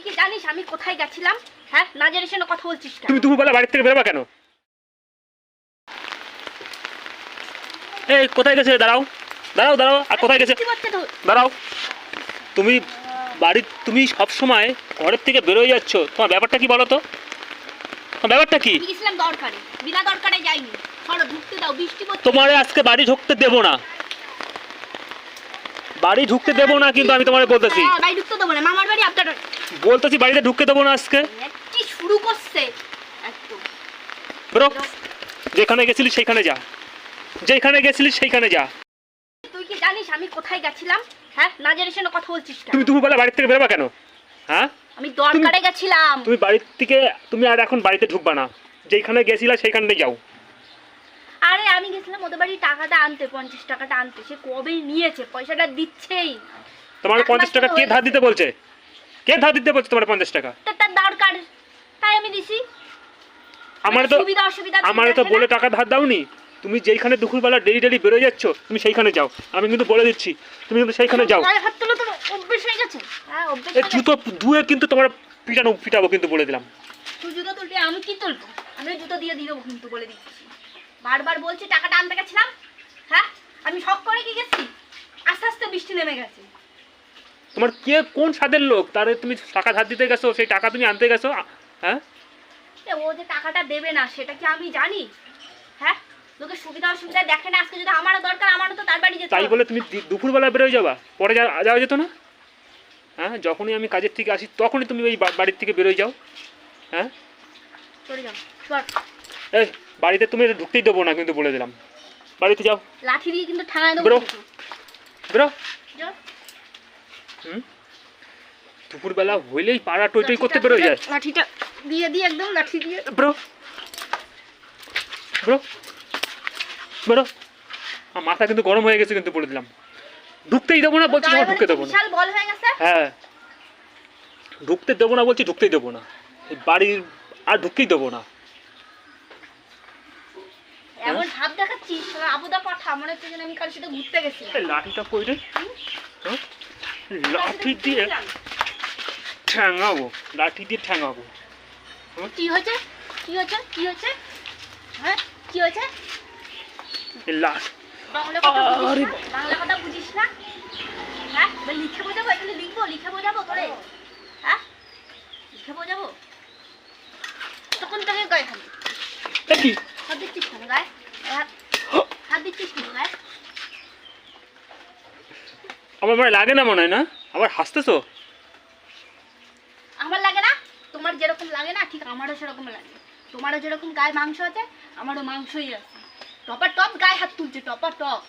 তুই কি জানিস আমি কোথায় গেছিলাম? হ্যাঁ? না জেনে শুনে কথা বলছিস কেন? তুমি দুপুরবেলা বাড়ি থেকে বেরোবা কেন? এই কোথায় গেছে? দাঁড়াও। দাঁড়াও দাঁড়াও। আর কোথায় গেছে? দাঁড়াও। তুমি বাড়ি তুমি সব সময় ঘরের থেকে বেরোয় যাচ্ছ। তোমার ব্যাপারটা কি বলো তো? ব্যাপারটা কি? গেছিলাম দরকারে। বিনা দরকারে যাইনি। সরো ঢুকতে দাও বৃষ্টি তোমারে আজকে বাড়ি ঢুকতে দেবো না। বাড়ি ঢুকতে দেবো না কিন্তু আমি তোমার বলতেছি। বাড়ি ঢুকতে দেবো না মামার বাড়ি আপনার বলতেছি বাড়িতে ঢুকতে দেবো না আজকে। কি শুরু করছে। ব্রো যেখানে গেছিলি সেইখানে যা। যেখানে গেছিলি সেইখানে যা। তুই কি জানিস আমি কোথায় গেছিলাম? হ্যাঁ না জেনে কথা বলছিস তুমি দুপুরবেলা বাড়ি থেকে বেরোবা কেন? হ্যাঁ? আমি দরকারে গেছিলাম। তুমি বাড়ির থেকে তুমি আর এখন বাড়িতে ঢুকবা না। যেখানে গেছিলা সেইখানে যাও। আরে আমি গেছিলাম ওদের বাড়ি টাকাটা আনতে পঞ্চাশ টাকাটা আনতে। সে কবে নিয়েছে? পয়সাটা দিচ্ছেই। তোমার পঞ্চাশ টাকা কে ধার দিতে বলছে? কে ধার দিতে বলছে তোমার পঞ্চাশ টাকা? তো তার দরকার। তাই আমি দিছি। আমার তো সুবিধা অসুবিধা আমার তো বলে? টাকা ধার দাওনি। তুমি যেইখানে দুপুরবেলা ডেলি ডেলি বেরোয় যাচ্ছ তুমি সেইখানে যাও। আমি কিন্তু বলে দিচ্ছি তুমি কিন্তু সেইখানে যাও। হাত তুলো তো অভ্যেস হয়ে গেছে। হ্যাঁ অভ্যেস এই জুতো ধুয়ে কিন্তু তোমার পিটানো পিটাবো কিন্তু বলে দিলাম। তুই জুতো তুলবি আমি কি তুলবো? আমি জুতো দিয়ে দিয়ে দেবো কিন্তু বলে দিচ্ছি। বারবার বলছি টাকাটা আনতে গেছিলাম। হ্যাঁ আমি শখ করে কি গেছি? আস্তে আস্তে বৃষ্টি নেমে গেছে। তোমার কে কোন স্বাদের লোক? তারে তুমি টাকা ধার দিতে গেছো সেই টাকা তুমি আনতে গেছো হ্যাঁ? এ, ও যে টাকাটা দেবে না সেটা কি আমি জানি? হ্যাঁ লোকে সুবিধা অসুবিধা দেখে না আজকে যদি আমারও দরকার আমারও তো তার বাড়ি যেতে তাই বলে তুমি দুপুরবেলা বেরোয় যাবা পরে যা যাওয়া যেত না? হ্যাঁ যখনই আমি কাজের থেকে আসি তখনই তুমি ওই বাড়ির থেকে বেরোয় যাও। হ্যাঁ? চলে যাও বাড়িতে তুমি ঢুকতেই দেবো না কিন্তু বলে দিলাম। বাড়িতে যাও। লাঠি দিয়ে কিন্তু ঠাঙায় দেবো বেরো। হুম? দুপুরবেলা হইলেই পাড়া টই টই করতে বেরোয় যায়। লাঠিটা দিয়ে দিয়ে একদম লাঠি দিয়ে। ব্রো। ব্রো। বেরো। আমার মাথা কিন্তু গরম হয়ে গেছে কিন্তু বলে দিলাম। ঢুকতেই দেবো না বলছি তোমার ঢুকতে দেবো না। বিশাল বল হয়ে গেছে। হ্যাঁ। ঢুকতে দেবো না বলছি ঢুকতেই দেবো না। এই বাড়ির আর ঢুকতেই দেবো না। এমন ভাব দেখাচ্ছিস শালা আবুদা পাঠা মনে হচ্ছে যেন আমি কারোর সাথে ঘুরতে গেছি লাঠিটা কই রে? হ্যাঁ? লাঠি দিয়ে ঠ্যাঙাবো লাঠি দিয়ে ঠ্যাঙাবো। কি হয়েছে? কি হয়েছে? কি হয়েছে? হ্যাঁ? কি হয়েছে? লাঠ বাংলা কথা বুঝিস না? বাংলা কথা বুঝিস না? হ্যাঁ? লিখে বোঝাবো? এখানে লিখব? লিখে বোঝাবো তোরে? হ্যাঁ। লিখে বোঝাবো? তখন তোকে গায়ে খাবি হাত দিচ্ছিস কেন গায়ে হাত দিচ্ছিস কেন গায়ে আমার মনে লাগে না মনে হয় না? আবার হাসতেছো? আমার লাগে না? তোমার যেরকম লাগে না ঠিক আমারও সেরকম লাগে। তোমারও যেরকম গায়ে মাংস আছে আমারও মাংসই আছে। টপার টপ গায়ে হাত তুলছে টপার টপ।